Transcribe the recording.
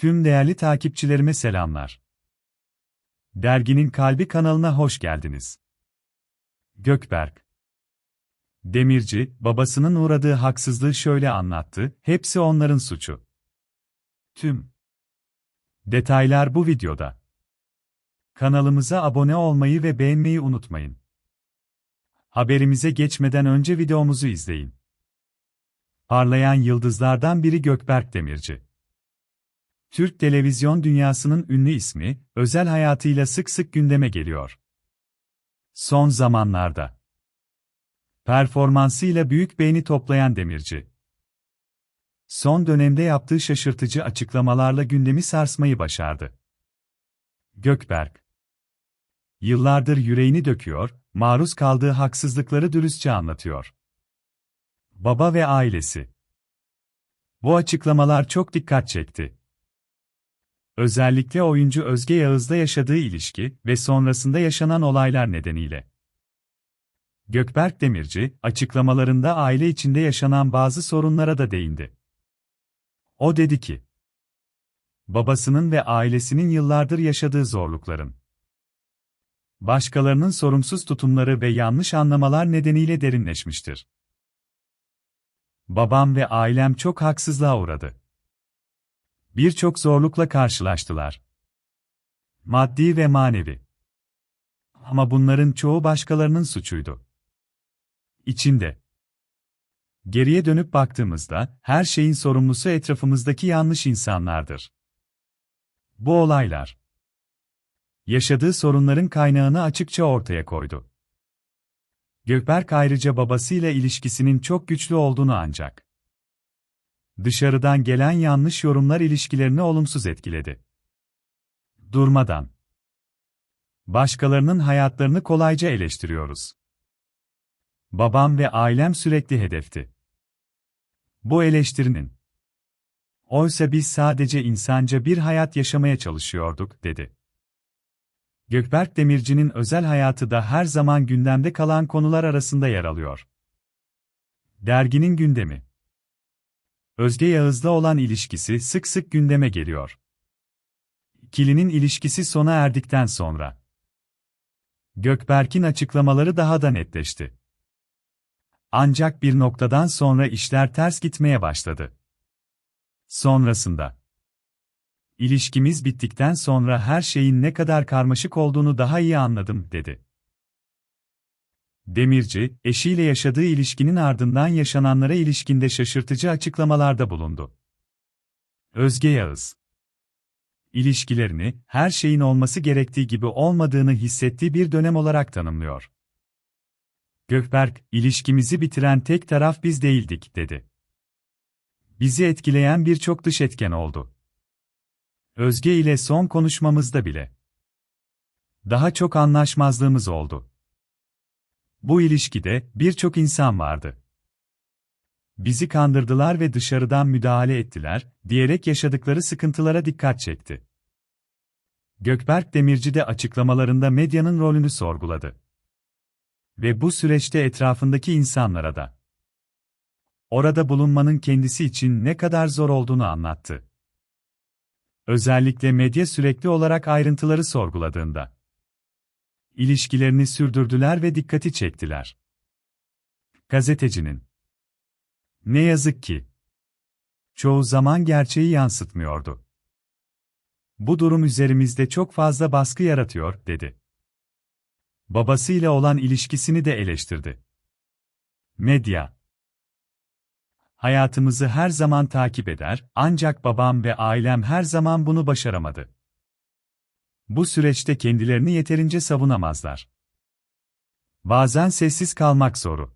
Tüm değerli takipçilerime selamlar. Derginin Kalbi kanalına hoş geldiniz. Gökberk Demirci, babasının uğradığı haksızlığı şöyle anlattı, hepsi onların suçu. Tüm detaylar bu videoda. Kanalımıza abone olmayı ve beğenmeyi unutmayın. Haberimize geçmeden önce videomuzu izleyin. Parlayan yıldızlardan biri Gökberk Demirci. Türk televizyon dünyasının ünlü ismi, özel hayatıyla sık sık gündeme geliyor. Son zamanlarda performansıyla büyük beğeni toplayan Demirci. Son dönemde yaptığı şaşırtıcı açıklamalarla gündemi sarsmayı başardı. Gökberk Yıllardır yüreğini döküyor, maruz kaldığı haksızlıkları dürüstçe anlatıyor. Baba ve ailesi Bu açıklamalar çok dikkat çekti. Özellikle oyuncu Özge Yağız'la yaşadığı ilişki ve sonrasında yaşanan olaylar nedeniyle. Gökberk Demirci, açıklamalarında aile içinde yaşanan bazı sorunlara da değindi. O dedi ki, babasının ve ailesinin yıllardır yaşadığı zorlukların, başkalarının sorumsuz tutumları ve yanlış anlamalar nedeniyle derinleşmiştir. Babam ve ailem çok haksızlığa uğradı. Birçok zorlukla karşılaştılar. Maddi ve manevi. Ama bunların çoğu başkalarının suçuydu. İçinde. Geriye dönüp baktığımızda, her şeyin sorumlusu etrafımızdaki yanlış insanlardır. Bu olaylar, yaşadığı sorunların kaynağını açıkça ortaya koydu. Gökberk ayrıca babasıyla ilişkisinin çok güçlü olduğunu ancak dışarıdan gelen yanlış yorumlar ilişkilerini olumsuz etkiledi. Durmadan başkalarının hayatlarını kolayca eleştiriyoruz. Babam ve ailem sürekli hedefti. Bu eleştirinin Oysa biz sadece insanca bir hayat yaşamaya çalışıyorduk, dedi. Gökberk Demirci'nin özel hayatı da her zaman gündemde kalan konular arasında yer alıyor. Derginin gündemi Özge Yağız'la olan ilişkisi sık sık gündeme geliyor. İkilinin ilişkisi sona erdikten sonra Gökberk'in açıklamaları daha da netleşti. Ancak bir noktadan sonra işler ters gitmeye başladı. Sonrasında İlişkimiz bittikten sonra her şeyin ne kadar karmaşık olduğunu daha iyi anladım, dedi. Demirci, eşiyle yaşadığı ilişkinin ardından yaşananlara ilişkinde şaşırtıcı açıklamalarda bulundu. Özge Yağız İlişkilerini, her şeyin olması gerektiği gibi olmadığını hissettiği bir dönem olarak tanımlıyor. Gökberk, ilişkimizi bitiren tek taraf biz değildik, dedi. Bizi etkileyen birçok dış etken oldu. Özge ile son konuşmamızda bile. Daha çok anlaşmazlığımız oldu. Bu ilişkide birçok insan vardı. Bizi kandırdılar ve dışarıdan müdahale ettiler, diyerek yaşadıkları sıkıntılara dikkat çekti. Gökberk Demirci de açıklamalarında medyanın rolünü sorguladı. Ve bu süreçte etrafındaki insanlara da orada bulunmanın kendisi için ne kadar zor olduğunu anlattı. Özellikle medya sürekli olarak ayrıntıları sorguladığında. İlişkilerini sürdürdüler ve dikkati çektiler. Gazetecinin. Ne yazık ki. Çoğu zaman gerçeği yansıtmıyordu. Bu durum üzerimizde çok fazla baskı yaratıyor, dedi. Babasıyla olan ilişkisini de eleştirdi. Medya Hayatımızı her zaman takip eder, ancak babam ve ailem her zaman bunu başaramadı. Bu süreçte kendilerini yeterince savunamazlar. Bazen sessiz kalmak zoru.